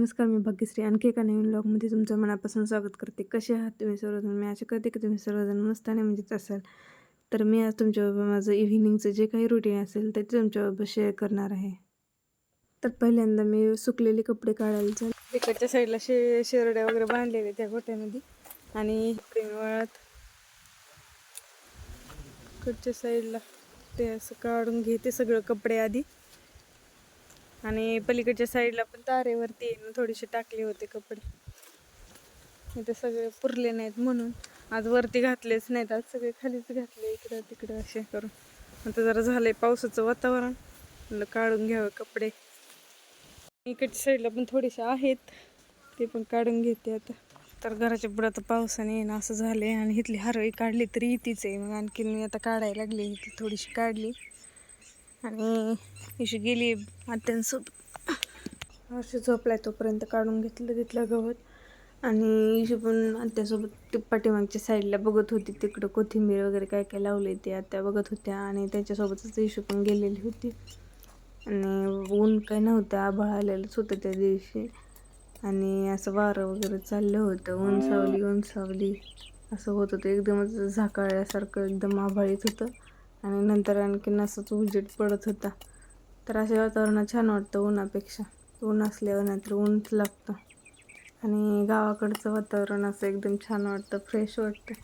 नमस्कार मी भाग्यश्री. आणखी एका नवीन ब्लॉगमध्ये तुमचं मनापासून स्वागत करते. कसे आहात तुम्ही सर्वजण? मी असे करते की तुम्ही सर्वजण मस्त आणि म्हणजेच असाल. तर मी आज तुमच्याबरोबर माझं इव्हिनिंगचं जे काही रुटीन असेल ते तुमच्याबरोबर शेअर करणार आहे. तर पहिल्यांदा मी सुकलेले कपडे काढायला चाल तिकडच्या साईडला शे शेरड्या वगैरे बांधलेले त्या गोट्यामध्ये. आणि वळत इकडच्या साईडला ते असं काढून घेते सगळं कपडे आधी. आणि पलीकडच्या साईडला पण तारेवरती थोडेसे टाकले होते कपडे. इथे सगळे पुरले नाहीत म्हणून. आज वरती घातलेच नाहीत आज सगळे खालीच घातले इकडं तिकडं असे करून. आता जरा झालंय पावसाचं वातावरण. म्हणलं काढून घ्यावं कपडे. इकडच्या साईडला पण थोडेसे आहेत ते पण काढून घेते आता. तर घराच्या पुढं आता पावसाने येणं असं झालंय. आणि इथली हरळी काढली तरी इथीच आहे. मग आणखीन मी आता काढायला लागली इथली थोडीशी काढली. आणि अशी गेली आत्यांसोबत. अशी झोपलाय तोपर्यंत काढून घेतलं तिथलं गवत. आणि इशी पण आत्यासोबत पाठीमागच्या साईडला बघत होती. तिकडं कोथिंबीर वगैरे काय काय लावले ते आत्या बघत होत्या. आणि त्याच्यासोबतच इशू पण गेलेली होती. आणि ऊन काय नव्हतं आभाळ आलेलंच होतं त्या दिवशी. आणि असं वारं वगैरे चाललं होतं. ऊन सावली ऊन सावली. असं होत होतं. एकदमच झाकाळल्यासारखं एकदम आभाळीत होतं. आणि नंतर आणखीन असंच उजेड पडत होता. तर अशा वातावरणात छान वाटतं उन्हापेक्षा. ऊन असल्यावर नाहीतर ऊनच लागतं. आणि गावाकडचं वातावरण असं एकदम छान वाटतं फ्रेश वाटतं.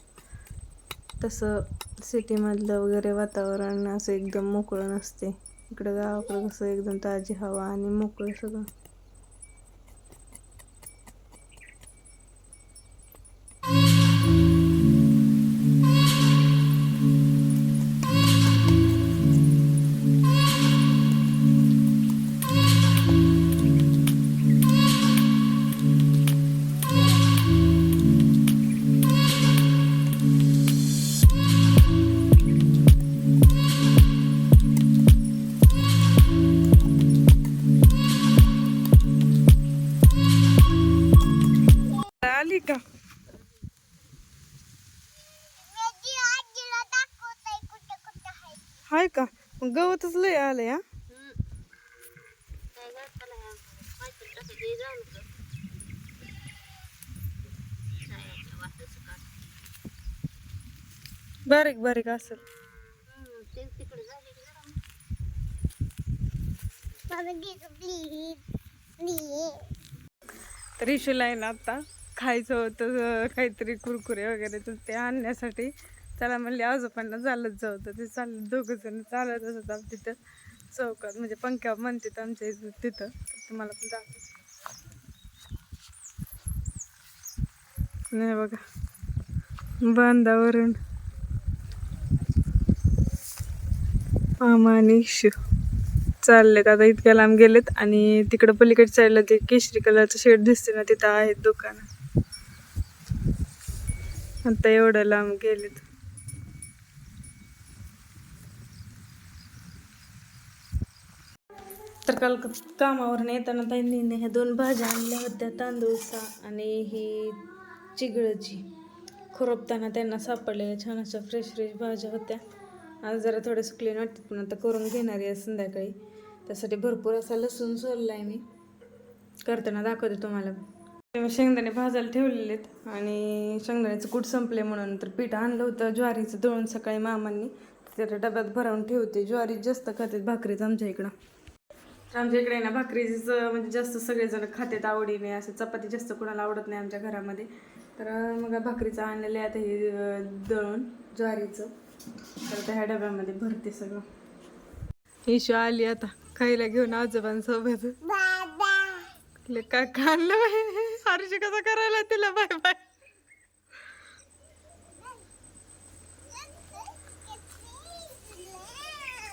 तसं सिटीमधलं वगैरे वातावरण असं एकदम मोकळं नसते. इकडं गावाकडं कसं एकदम ताजी हवा आणि मोकळं सगळं. हाय का? मग गवतच लय आलंय हा? बारीक बारीक असेल. तर इशूला आहे ना आता. खायचं होतं काहीतरी कुरकुरे वगैरे तर ते आणण्यासाठी. त्याला म्हणले आजोबांना चालत जाऊ तर ते चालत दोघं जण चालतच होता तिथं. चौकात म्हणजे पंख्या म्हणतात आमच्या इथं तिथं. तुम्हाला पण दाखव नाही बघा बांधावरून मामा आणि चाललेत. आता इतक्या लांब गेलेत आणि तिकडं पलीकडच्या साईडला ते केशरी कलरचं शेड दिसते ना तिथं आहेत दुकान. आता एवढं लांब गेलेत. तर काल कामावरून येताना त्यांनी ह्या दोन भाज्या आणल्या होत्या तांदूळसा आणि ही चिगळची. खुरपताना त्यांना सापडलेल्या छान अशा फ्रेश फ्रेश भाज्या होत्या. आज जरा थोड्या सुकले वाटतात पण आता करून घेणार आहे संध्याकाळी. त्यासाठी भरपूर असा लसूण सोलला आहे मी. करताना दाखवते तुम्हाला. मी शेंगदाणे भाजायला ठेवलेले आहेत आणि शेंगदाण्याचं कूट संपले म्हणून तर पीठ आणलं होतं ज्वारीचं दळून सकाळी मामांनी. त्याच्या डब्यात भरावून ठेवते. ज्वारी जास्त खातात भाकरीच आमच्या इकडं. आमच्या इकडे ना भाकरीच म्हणजे जास्त सगळेजण खातात आवडीने असं चपाती जास्त कोणाला आवडत नाही आमच्या घरामध्ये. तर मग भाकरीचं आणलेलं आहे आता हे दळून ज्वारीचं. तर त्या ह्या डब्यामध्ये भरते सगळं. हिशू आली आता खायला घेऊन आजोबांसोबत. काय खाल्लं हर्षी कसं करायला तिला बाय बाय.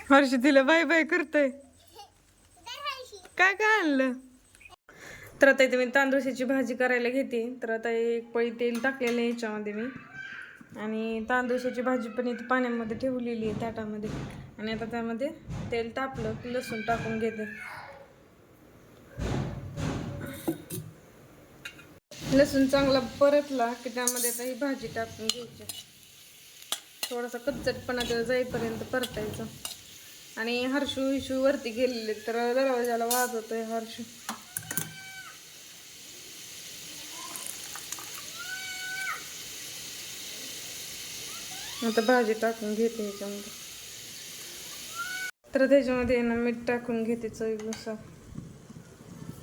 हर्ष तिला बाय बाय करतोय. काय काय आणलं? तर आता इथे मी तांदूळशाची भाजी करायला घेते. तर आता एक पळी तेल टाकलेलं आहे याच्यामध्ये मी. आणि तांदूळशाची भाजी पण इथे पाण्यामध्ये ठेवलेली आहे ताटामध्ये. आणि आता त्यामध्ये तेल तापलं की लसूण टाकून घेते. लसूण चांगला परतला की त्यामध्ये आता ही भाजी टाकून घ्यायची. थोडासा कच्चटपणा त्याला जाईपर्यंत परतायचं. आणि हर्षू हिशू वरती गेलेले तर दरवाजाला वाजवतोय हर्षू. आता भाजी टाकून घेते ह्याच्यामध्ये तर त्याच्यामध्ये ना मीठ टाकून घेते चवीनुसार.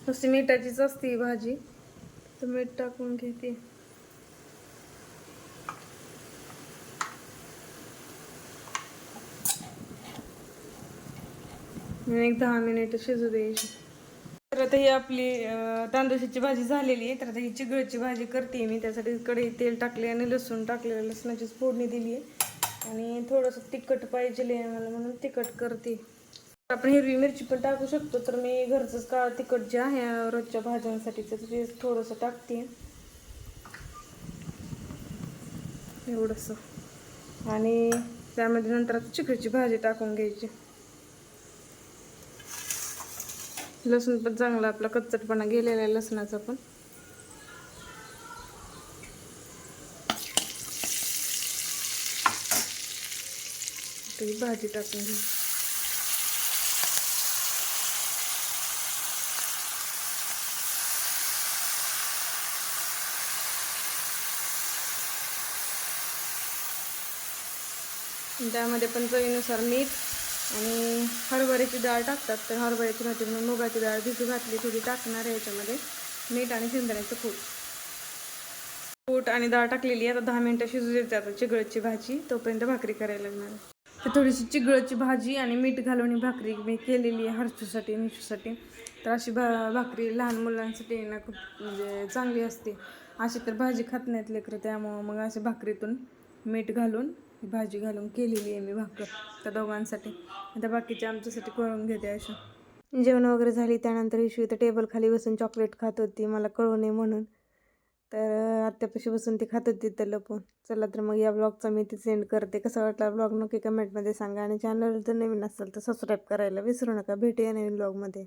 नुसती मिठाचीच असते ही भाजी. तर मीठ टाकून घेते. एक दहा मिनिट शिजू द्यायची. तर आता ही आपली तांदुशीची भाजी झालेली आहे. तर आता ही चिगळची भाजी करते मी. त्यासाठी कढई तेल टाकले आणि लसूण टाकलेलं लसणाची फोडणी दिली आहे आणि थोडंसं तिखट पाहिजे मला म्हणून तिखट करते. आपण हिरवी मिरची पण टाकू शकतो. तर मी घरचंच का तिखट जे आहे रोजच्या भाज्यांसाठीचं ते थोडंसं टाकते. एवढंसं. आणि त्यामध्ये नंतर आता भाजी टाकून घ्यायची. लसूण पण चांगला आपला कच्चटपणा गेलेला आहे लसणाचा पण. भाजी टाकून घे त्यामध्ये पण चवीनुसार मीठ आणि हरभऱ्याची डाळ टाकतात. तर हरभऱ्याची भाजी म्हणून मुगाची डाळ भिजू घातली थोडी टाकणार आहे याच्यामध्ये. मीठ आणि शेंदण्याचं कूट. कूट आणि डाळ टाकलेली आहे. आता दहा मिनटं शिजू देते आता चिगळची भाजी. तोपर्यंत भाकरी करायला लागणार आहे. तर थोडीशी चिगळची भाजी आणि मीठ घालून भाकरी मी केलेली आहे हरचूसाठी मिशूसाठी तर अशी भा भाकरी लहान मुलांसाठी ना खूप म्हणजे चांगली असते. अशी तर भाजी खात नाहीत लेकरं त्यामुळं मग अशी भाकरीतून मीठ घालून भाजी घालून केलेली आहे मी भाकर त्या दोघांसाठी. आता बाकीच्या आमच्यासाठी करून घेते अशा. जेवण वगैरे झाली त्यानंतर इशू इथं टेबल खाली बसून चॉकलेट खात होती मला कळू नये म्हणून. तर आत्यापाशी बसून ती खात होती तर लपून. चला तर मग या ब्लॉगचा मी ती सेंड करते. कसा वाटला ब्लॉग नक्की कमेंटमध्ये सांगा आणि चॅनल जर नवीन असेल तर सबस्क्राईब करायला विसरू नका. भेटूया नवीन ब्लॉगमध्ये